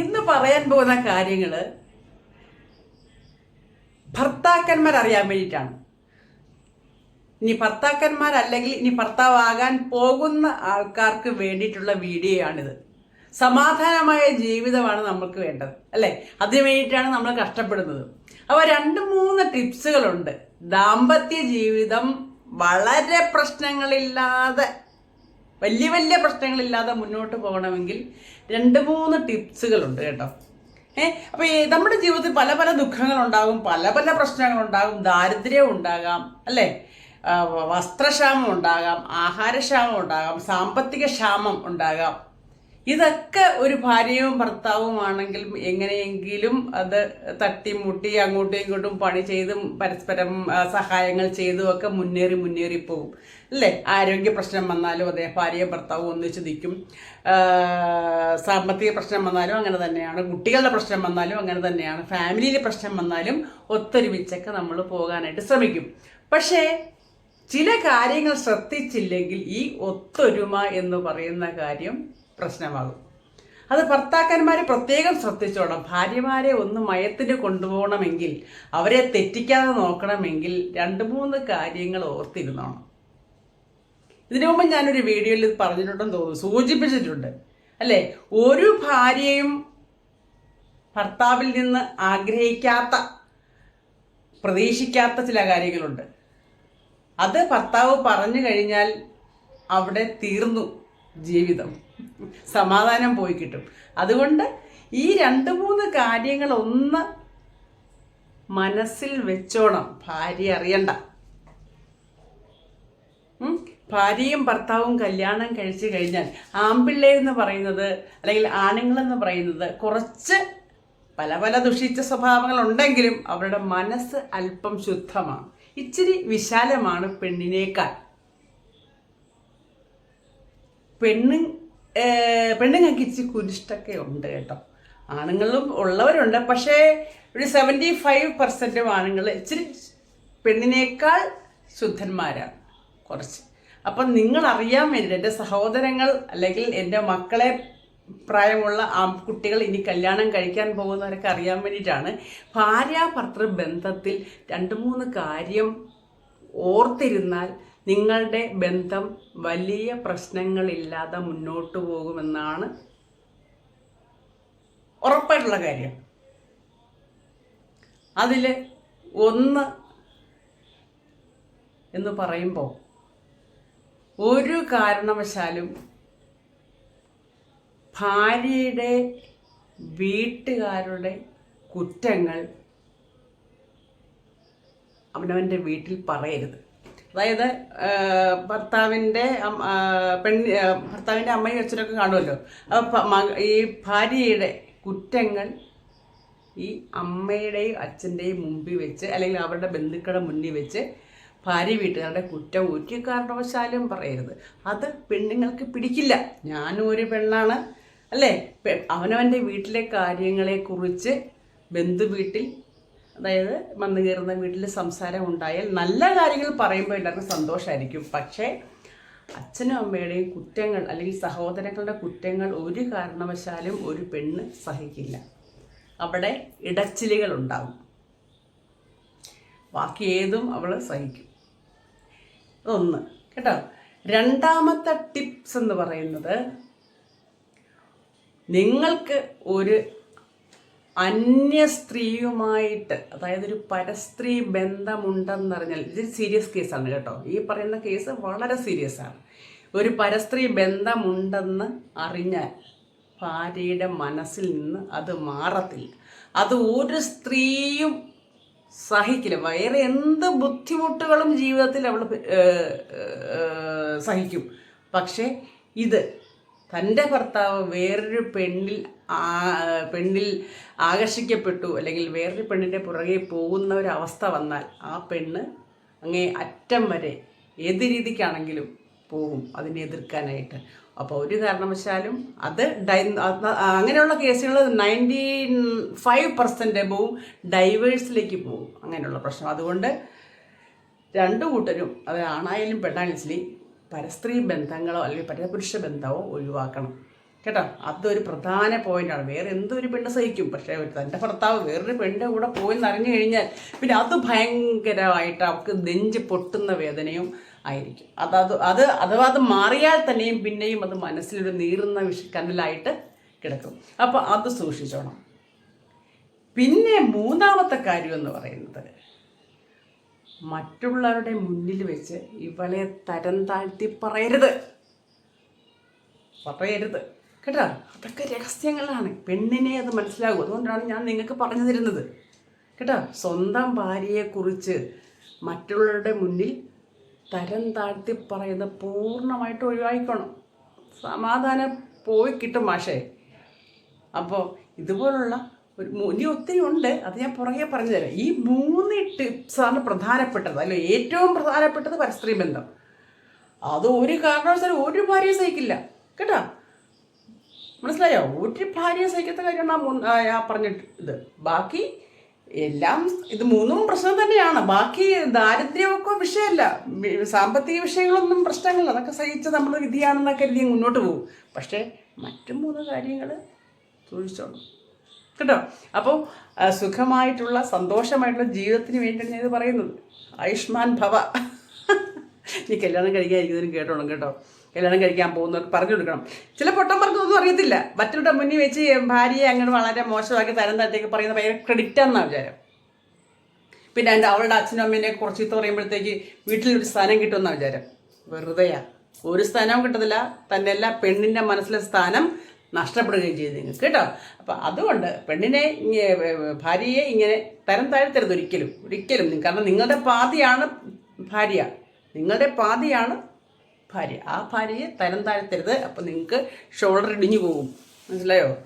ഇന്ന് പറയാൻ പോകുന്ന കാര്യങ്ങൾ ഭർത്താക്കന്മാർ അറിയാൻ വേണ്ടിയിട്ടാണ്. ഇനി ഭർത്താക്കന്മാരല്ലെങ്കിൽ ഇനി ഭർത്താവാകാൻ പോകുന്ന ആൾക്കാർക്ക് വേണ്ടിയിട്ടുള്ള വീഡിയോ ആണിത് സമാധാനമായ ജീവിതമാണ് നമുക്ക് വേണ്ടത് അല്ലേ? അതിനു വേണ്ടിയിട്ടാണ് നമ്മൾ കഷ്ടപ്പെടുന്നത്. അപ്പോൾ രണ്ട് മൂന്ന് ടിപ്സുകളുണ്ട്. ദാമ്പത്യ ജീവിതം വളരെ പ്രശ്നങ്ങളില്ലാതെ വലിയ വലിയ പ്രശ്നങ്ങളില്ലാതെ മുന്നോട്ട് പോകണമെങ്കിൽ രണ്ട് മൂന്ന് ടിപ്സുകളുണ്ട് കേട്ടോ. ഏ അപ്പോൾ നമ്മുടെ ജീവിതത്തിൽ പല പല ദുഃഖങ്ങളുണ്ടാകും പല പല പ്രശ്നങ്ങളുണ്ടാകും ദാരിദ്ര്യം ഉണ്ടാകാം അല്ലേ? വസ്ത്രക്ഷാമം ഉണ്ടാകാം ആഹാരക്ഷാമം ഉണ്ടാകാം സാമ്പത്തിക ക്ഷാമം ഉണ്ടാകാം. ഇതൊക്കെ ഒരു ഭാര്യയും ഭർത്താവുമാണെങ്കിലും എങ്ങനെയെങ്കിലും അത് തട്ടിമുട്ടി അങ്ങോട്ടും ഇങ്ങോട്ടും പണി ചെയ്തും പരസ്പരം സഹായങ്ങൾ ചെയ്തും ഒക്കെ മുന്നേറി മുന്നേറി പോകും അല്ലേ? ആരോഗ്യ പ്രശ്നം വന്നാലും അതെ ഭാര്യയും ഭർത്താവും ഒന്നിച്ച് നിൽക്കും. സാമ്പത്തിക പ്രശ്നം വന്നാലും അങ്ങനെ തന്നെയാണ്. കുട്ടികളുടെ പ്രശ്നം വന്നാലും അങ്ങനെ തന്നെയാണ്. ഫാമിലിയിലെ പ്രശ്നം വന്നാലും ഒത്തൊരുമിച്ചൊക്കെ നമ്മൾ പോകാനായിട്ട് ശ്രമിക്കും. പക്ഷേ ചില കാര്യങ്ങൾ ശ്രദ്ധിച്ചില്ലെങ്കിൽ ഈ ഒത്തൊരുമ എന്ന് പറയുന്ന കാര്യം പ്രശ്നമാകും. അത് ഭർത്താക്കന്മാരെ പ്രത്യേകം ശ്രദ്ധിച്ചോണം. ഭാര്യമാരെ ഒന്ന് മയത്തിന് കൊണ്ടുപോകണമെങ്കിൽ അവരെ തെറ്റിക്കാതെ നോക്കണമെങ്കിൽ രണ്ട് മൂന്ന് കാര്യങ്ങൾ ഓർത്തിരുന്നോണം. ഇതിനു മുമ്പ് ഞാനൊരു വീഡിയോയിൽ ഇത് പറഞ്ഞിട്ടുണ്ടെന്ന് തോന്നുന്നു. സൂചിപ്പിച്ചിട്ടുണ്ട്. അല്ലേ? ഒരു ഭാര്യയും ഭർത്താവിൽ നിന്ന് ആഗ്രഹിക്കാത്ത പ്രതീക്ഷിക്കാത്ത ചില കാര്യങ്ങളുണ്ട്. അത് ഭർത്താവ് പറഞ്ഞു കഴിഞ്ഞാൽ അവിടെ തീർന്നു ജീവിതം. സമാധാനം പോയി കിട്ടും. അതുകൊണ്ട് ഈ രണ്ട് മൂന്ന് കാര്യങ്ങൾ ഒന്ന് മനസ്സിൽ വെച്ചോണം. ഭാര്യ അറിയണ്ട? ഭാര്യയും ഭർത്താവും കല്യാണം കഴിച്ചു കഴിഞ്ഞാൽ ആമ്പിള്ളേരെന്ന് പറയുന്നത് അല്ലെങ്കിൽ ആണുങ്ങളെന്ന് പറയുന്നത് കുറച്ച് പല പല ദുഷിച്ച സ്വഭാവങ്ങൾ ഉണ്ടെങ്കിലും അവരുടെ മനസ്സ് അല്പം ശുദ്ധമാണ്. ഇച്ചിരി വിശാലമാണ് പെണ്ണിനേക്കാൾ. പെണ്ണ് പെണ്ണുങ്ങൾക്ക് ഇച്ചിരി കുരിഷ്ടൊക്കെ ഉണ്ട് കേട്ടോ. ആണുങ്ങളും ഉള്ളവരുണ്ട്. പക്ഷേ ഒരു സെവന്റി ഫൈവ് പെർസെന്റ് ആണുങ്ങൾ ഇച്ചിരി പെണ്ണിനേക്കാൾ ശുദ്ധന്മാരാണ്. കുറച്ച്. അപ്പം നിങ്ങൾ അറിയാൻ വേണ്ടിയിട്ട് എന്റെ സഹോദരങ്ങൾ അല്ലെങ്കിൽ എന്റെ മക്കളെ പ്രായമുള്ള ആ കുട്ടികൾ ഇനി കല്യാണം കഴിക്കാൻ പോകുന്നവരൊക്കെ അറിയാൻ വേണ്ടിയിട്ടാണ് ഭാര്യ ഭർത്തൃ ബന്ധത്തിൽ രണ്ട് മൂന്ന് കാര്യം ഓർത്തിരുന്നാൽ നിങ്ങളുടെ ബന്ധം വലിയ പ്രശ്നങ്ങളില്ലാതെ മുന്നോട്ട് പോകുമെന്നാണ് ഉറപ്പായിട്ടുള്ള കാര്യം. അതിൽ ഒന്ന് എന്ന് പറയുമ്പോൾ ഒരു കാരണവശാലും ഭാര്യയുടെ വീട്ടുകാരുടെ കുറ്റങ്ങൾ അവനവന്റെ വീട്ടിൽ പറയരുത്. അതായത് ഭർത്താവിന്റെ പെണ്ണ് ഭർത്താവിന്റെ അമ്മയും അച്ഛനൊക്കെ കാണുമല്ലോ. അപ്പോൾ ഈ ഭാര്യയുടെ കുറ്റങ്ങൾ ഈ അമ്മയുടെയും അച്ഛന്റെയും മുമ്പിൽ വെച്ച് അല്ലെങ്കിൽ അവരുടെ ബന്ധുക്കളുടെ മുന്നിൽ വെച്ച് ഭാര്യ വീട്ടുകാരുടെ കുറ്റം ഒരു കാരണവശാലും പറയരുത്. അത് പെണ്ണുങ്ങൾക്ക് പിടിക്കില്ല. ഞാനും ഒരു പെണ്ണാണ് അല്ലേ? അവനവന്റെ വീട്ടിലെ കാര്യങ്ങളെക്കുറിച്ച് ബന്ധു വീട്ടിൽ അതായത് വന്നു കയറുന്ന വീട്ടിൽ സംസാരം ഉണ്ടായാൽ നല്ല കാര്യങ്ങൾ പറയുമ്പോൾ എല്ലാവർക്കും സന്തോഷമായിരിക്കും പക്ഷേ അച്ഛനും അമ്മയുടെയും കുറ്റങ്ങൾ അല്ലെങ്കിൽ സഹോദരങ്ങളുടെ കുറ്റങ്ങൾ ഒരു കാരണവശാലും ഒരു പെണ്ണ് സഹിക്കില്ല. അവിടെ ഇടച്ചിലുകൾ ഉണ്ടാവും. ബാക്കി ഏതും അവൾ സഹിക്കും. ഒന്ന് കേട്ടോ? രണ്ടാമത്തെ ടിപ്സ് എന്ന് പറയുന്നത് നിങ്ങൾക്ക് ഒരു അന്യ സ്ത്രീയുമായിട്ട് അതായത് ഒരു പരസ്ത്രീ ബന്ധമുണ്ടെന്നറിഞ്ഞാൽ ഇത് സീരിയസ് കേസാണ് കേട്ടോ. ഈ പറയുന്ന കേസ് വളരെ സീരിയസ് ആണ്. ഒരു പരസ്ത്രീ ബന്ധമുണ്ടെന്ന് അറിഞ്ഞാൽ ഭാര്യയുടെ മനസ്സിൽ നിന്ന് അത് മാറത്തില്ല. അത് ഒരു സ്ത്രീയും സഹിക്കില്ല. വേറെ എന്ത് ബുദ്ധിമുട്ടുകളും ജീവിതത്തിൽ അവൾ സഹിക്കും. പക്ഷേ ഇത് തന്റെ ഭർത്താവ് വേറൊരു പെണ്ണിൽ പെണ്ണിൽ ആകർഷിക്കപ്പെട്ടു അല്ലെങ്കിൽ വേറൊരു പെണ്ണിന്റെ പുറകെ പോകുന്ന ഒരു അവസ്ഥ വന്നാൽ ആ പെണ്ണ് അങ്ങേ അറ്റം വരെ ഏത് രീതിക്കാണെങ്കിലും പോകും അതിനെ എതിർക്കാനായിട്ട്. അപ്പോൾ ഒരു കാരണവശാലും അത് ഡൈ അങ്ങനെയുള്ള കേസുകൾ നയന്റി ഫൈവ് പെർസെന്റ് എബവും ഡൈവേഴ്സിലേക്ക് പോകും അങ്ങനെയുള്ള പ്രശ്നം. അതുകൊണ്ട് രണ്ടു കൂട്ടരും അത് ആണായാലും പെണ്ണായാലും പരസ്ത്രീ ബന്ധങ്ങളോ അല്ലെങ്കിൽ പരപുരുഷ ബന്ധമോ ഒഴിവാക്കണം. കേട്ടോ? അതൊരു പ്രധാന പോയിന്റാണ്. വേറെ എന്തൊരു പെണ്ണ് സഹിക്കും. പക്ഷേ തന്റെ ഭർത്താവ് വേറൊരു പെണ്ണിന്റെ കൂടെ പോയി അറിഞ്ഞു കഴിഞ്ഞാൽ പിന്നെ അത് ഭയങ്കരമായിട്ട് അവർക്ക് നെഞ്ച് പൊട്ടുന്ന വേദനയും ആയിരിക്കും. അതത് അത് അഥവാ അത് മാറിയാൽ തന്നെയും പിന്നെയും അത് മനസ്സിലൊരു നീറുന്ന വിഷ കനലായിട്ട് കിടക്കും. അപ്പോൾ അത് സൂക്ഷിച്ചോണം. പിന്നെ മൂന്നാമത്തെ കാര്യം എന്ന് പറയുന്നത് മറ്റുള്ളവരുടെ മുന്നിൽ വെച്ച് ഇവളെ തരം താഴ്ത്തി പറയരുത്. പറയരുത്. കേട്ടോ? അതൊക്കെ രഹസ്യങ്ങളാണ്. പെണ്ണിനെ അത് മനസ്സിലാകും. അതുകൊണ്ടാണ് ഞാൻ നിങ്ങൾക്ക് പറഞ്ഞു തരുന്നത്. കേട്ടോ? സ്വന്തം ഭാര്യയെക്കുറിച്ച് മറ്റുള്ളവരുടെ മുന്നിൽ തരം താഴ്ത്തി പറയുന്നത് പൂർണമായിട്ട് ഒഴിവാക്കണം സമാധാനം പോയി കിട്ടും മാഷേ. അപ്പോൾ ഇതുപോലുള്ള ഒരു ഇനി ഒത്തിരി ഉണ്ട്. അത് ഞാൻ പുറകെ പറഞ്ഞു തരാം ഈ മൂന്ന് ടിപ്സാണ് പ്രധാനപ്പെട്ടത് അല്ല? ഏറ്റവും പ്രധാനപ്പെട്ടത് പരസ്ത്രീ ബന്ധം അത് ഒരു കാരണവശാലും ഒരു ഭാര്യ സഹിക്കില്ല. കേട്ടോ? മനസ്സിലായോ? ഒരു ഭാര്യ സഹിക്കാത്ത കാര്യമാണ് ആ പറഞ്ഞിട്ട് ഇത്. ബാക്കി എല്ലാം ഇത് മൂന്നും പ്രശ്നം തന്നെയാണ്. ബാക്കി ദാരിദ്ര്യമൊക്കെ വിഷയമല്ല. സാമ്പത്തിക വിഷയങ്ങളൊന്നും പ്രശ്നങ്ങളില്ല. അതൊക്കെ സഹിച്ച് നമ്മൾ വിധിയാണെന്നൊക്കെ കരുതി മുന്നോട്ട് പോകും. പക്ഷേ മറ്റു മൂന്ന് കാര്യങ്ങൾ സൂക്ഷിച്ചോളൂ കേട്ടോ? അപ്പോൾ സുഖമായിട്ടുള്ള സന്തോഷമായിട്ടുള്ള ജീവിതത്തിന് വേണ്ടിയാണ് ഞാൻ ഇത് പറയുന്നത്. ആയുഷ്മാൻ ഭവ. നീ കല്യാണം കഴിക്കാതിരിക്കുന്നതിനും കേട്ടോണം കേട്ടോ. കല്യാണം കഴിക്കാൻ പോകുന്നവർക്ക് പറഞ്ഞു കൊടുക്കണം. ചില പൊട്ടന്മാർക്കൊന്നും അറിയത്തില്ല. മറ്റൊരുടെ മുന്നിൽ വെച്ച് ഭാര്യയെ അങ്ങനെ വളരെ മോശമാക്കി തരം തരത്തേക്ക് പറയുന്ന ഭയങ്കര ക്രെഡിറ്റാണെന്നാണ് വിചാരം. പിന്നെ എന്റെ അവളുടെ അച്ഛനും അമ്മേനെ കുറച്ച് ചീത്ത പറയുമ്പോഴത്തേക്ക് വീട്ടിലൊരു സ്ഥാനം കിട്ടുമെന്നാണ് വിചാരം. വെറുതെയാ. ഒരു സ്ഥാനവും കിട്ടത്തില്ല. തന്റെ എല്ലാ പെണ്ണിന്റെ മനസ്സിലെ സ്ഥാനം നഷ്ടപ്പെടുകയും ചെയ്തു നിങ്ങൾക്ക് കേട്ടോ? അപ്പോൾ അതുകൊണ്ട് പെണ്ണിനെ ഭാര്യയെ ഇങ്ങനെ തരം താഴ്ത്തരുത് ഒരിക്കലും ഒരിക്കലും. കാരണം നിങ്ങളുടെ പാതിയാണ് ഭാര്യ. നിങ്ങളുടെ പാതിയാണ് ഭാര്യ. ആ ഭാര്യയെ തരം താഴ്ത്തരുത്. അപ്പോൾ നിങ്ങൾക്ക് ഷോൾഡർ ഇടിഞ്ഞു പോകും. മനസ്സിലായോ?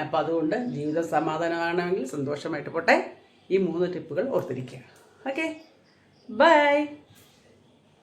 അപ്പോൾ അതുകൊണ്ട് ജീവിത സമാധാനമാണെങ്കിൽ സന്തോഷമായിട്ട് പോട്ടെ. ഈ മൂന്ന് ടിപ്പുകൾ ഓർത്തിരിക്കുക. ഓക്കെ? ബൈ.